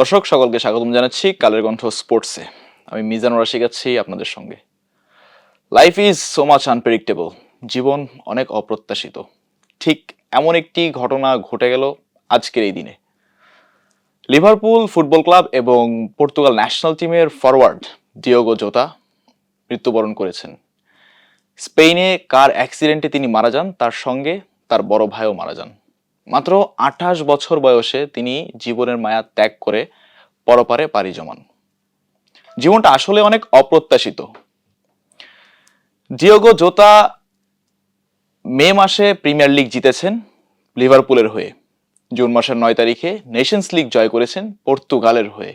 দর্শক, সকলকে স্বাগতম জানাচ্ছি কালের কণ্ঠ স্পোর্টসে। আমি মিজান রাশিক আছি আপনাদের সঙ্গে। Life is so much unpredictable জীবন অনেক অপ্রত্যাশিত। ঠিক এমন একটি ঘটনা ঘটে গেল আজকের এই দিনে। লিভারপুল ফুটবল ক্লাব এবং পর্তুগাল ন্যাশনাল টিমের ফরওয়ার্ড ডিওগো জোতা মৃত্যুবরণ করেছেন। স্পেনে কার অ্যাক্সিডেন্টে তিনি মারা যান, তার সঙ্গে তার বড় ভাইও মারা যান। মাত্র আঠাশ বছর বয়সে তিনি জীবনের মায়া ত্যাগ করে পরপারে পাড়ি জমান। জীবনটা আসলে অনেক অপ্রত্যাশিত। ডিওগো জোতা মে মাসে প্রিমিয়ার লিগ জিতেছেন লিভারপুলের হয়ে। জুন মাসের নয় তারিখে নেশনস লিগ জয় করেছেন পর্তুগালের হয়ে।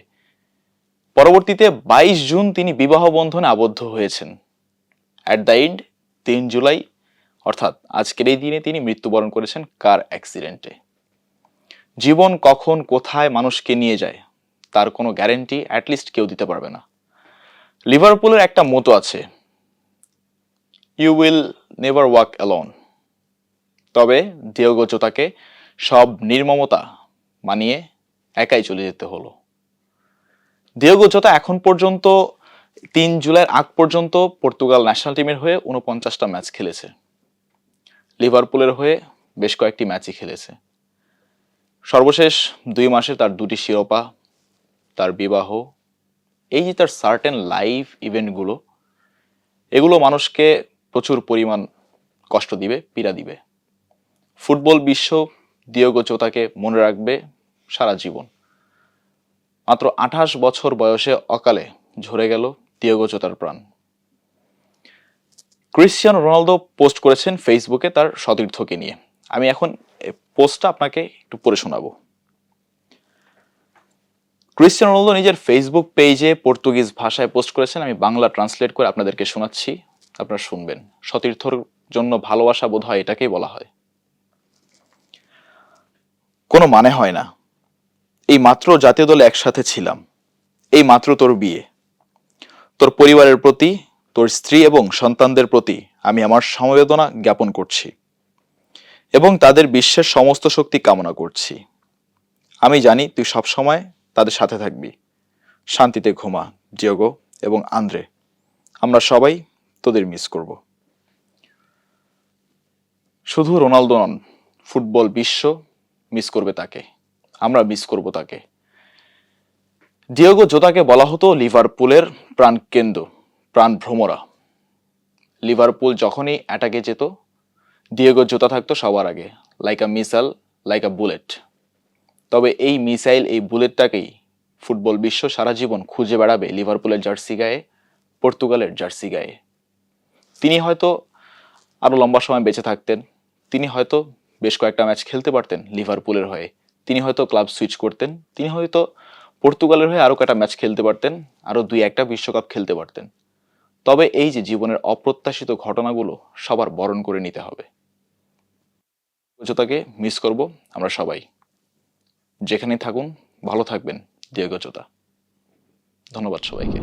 পরবর্তীতে বাইশ জুন তিনি বিবাহ বন্ধনে আবদ্ধ হয়েছেন। অ্যাট দ্য এন্ড তিন জুলাই অর্থাৎ আজকের এই দিনে তিনি মৃত্যুবরণ করেছেন কার অ্যাক্সিডেন্টে জীবন কখন কোথায় মানুষকে নিয়ে যায়, তার কোনো গ্যারেন্টি অ্যাটলিস্ট কেউ দিতে পারবে না। লিভারপুলের একটা মতো আছে you will never walk alone তবে জোতাকে সব নির্মমতা মানিয়ে একাই চলে যেতে হলো। জোতা এখন পর্যন্ত তিন জুলাইয়ের আগ পর্যন্ত পর্তুগাল ন্যাশনাল টিমের হয়ে উনপঞ্চাশটা ম্যাচ খেলেছে। লিভারপুলের হয়ে বেশ কয়েকটি ম্যাচই খেলেছে। সর্বশেষ দুই মাসে তার দুটি শিরোপা, তার বিবাহ, এই যে তার সার্টেন লাইভ ইভেন্টগুলো এগুলো মানুষকে প্রচুর পরিমাণ কষ্ট দিবে, পীড়া দিবে। ফুটবল বিশ্ব দিয়োগো চোতাকে মনে রাখবে সারা জীবন। মাত্র আঠাশ বছর বয়সে অকালে ঝরে গেল দিয়োগো চোতার প্রাণ। ক্রিশ্চিয়ানো রোনালদো পোস্ট করেছেন ফেসবুকে তার সতীর্থকে নিয়ে। আমি এখন পোস্টটা আপনাকে একটু পড়ে শোনাবো। ক্রিশ্চিয়ানো রোনালদো নিজের ফেসবুক পেজে পর্তুগিজ ভাষায় পোস্ট করেছেন। আমি বাংলা ট্রান্সলেট করে আপনাদেরকে শোনাচ্ছি। আপনারা শুনবেন। সতীর্থর জন্য ভালোবাসা বোধ হয় এটাকেই বলা হয়। কোনো মানে হয় না। এই মাত্র জাতীয় দলে একসাথে ছিলাম। এই মাত্র তোর বিয়ে। তোর পরিবারের প্রতি তোর স্ত্রী এবং সন্তানদের প্রতি আমি আমার সমবেদনা জ্ঞাপন করছি এবং তাদের বিশ্বের সমস্ত শক্তি কামনা করছি। আমি জানি তুই সবসময় তাদের সাথে থাকবি। শান্তিতে ঘুমা জিওগো এবং আন্দ্রে। আমরা সবাই তোদের মিস করব। শুধু রোনালদো নন, ফুটবল বিশ্ব মিস করবে তাকে। আমরা মিস করব তাকে। ডিওগো জোতাকে বলা হতো লিভারপুলের প্রাণকেন্দ্র। প্রাণ ভ্রমরা। লিভারপুল যখনই অ্যাটাকে যেত, ডিয়েগো জোতা থাকতো সবার আগে like a missile like a bullet তবে এই মিসাইল, এই বুলেটটাকেই ফুটবল বিশ্ব সারা জীবন খুঁজে বেড়াবে লিভারপুলের জার্সি গায়ে, পর্তুগালের জার্সি গায়ে। তিনি হয়তো আরও লম্বা সময় বেঁচে থাকতেন, তিনি হয়তো বেশ কয়েকটা ম্যাচ খেলতে পারতেন লিভারপুলের হয়ে, তিনি হয়তো ক্লাব সুইচ করতেন, তিনি হয়তো পর্তুগালের হয়ে আরও কয়েকটা ম্যাচ খেলতে পারতেন আরও দুই একটা বিশ্বকাপ খেলতে পারতেন। তবে এই যে জীবনের অপ্রত্যাশিত ঘটনাগুলো সবার বরণ করে নিতে হবে। উচ্চতাকে মিস করব আমরা সবাই। যেখানে থাকুন, ভালো থাকবেন দীর্ঘচতা ধন্যবাদ সবাইকে।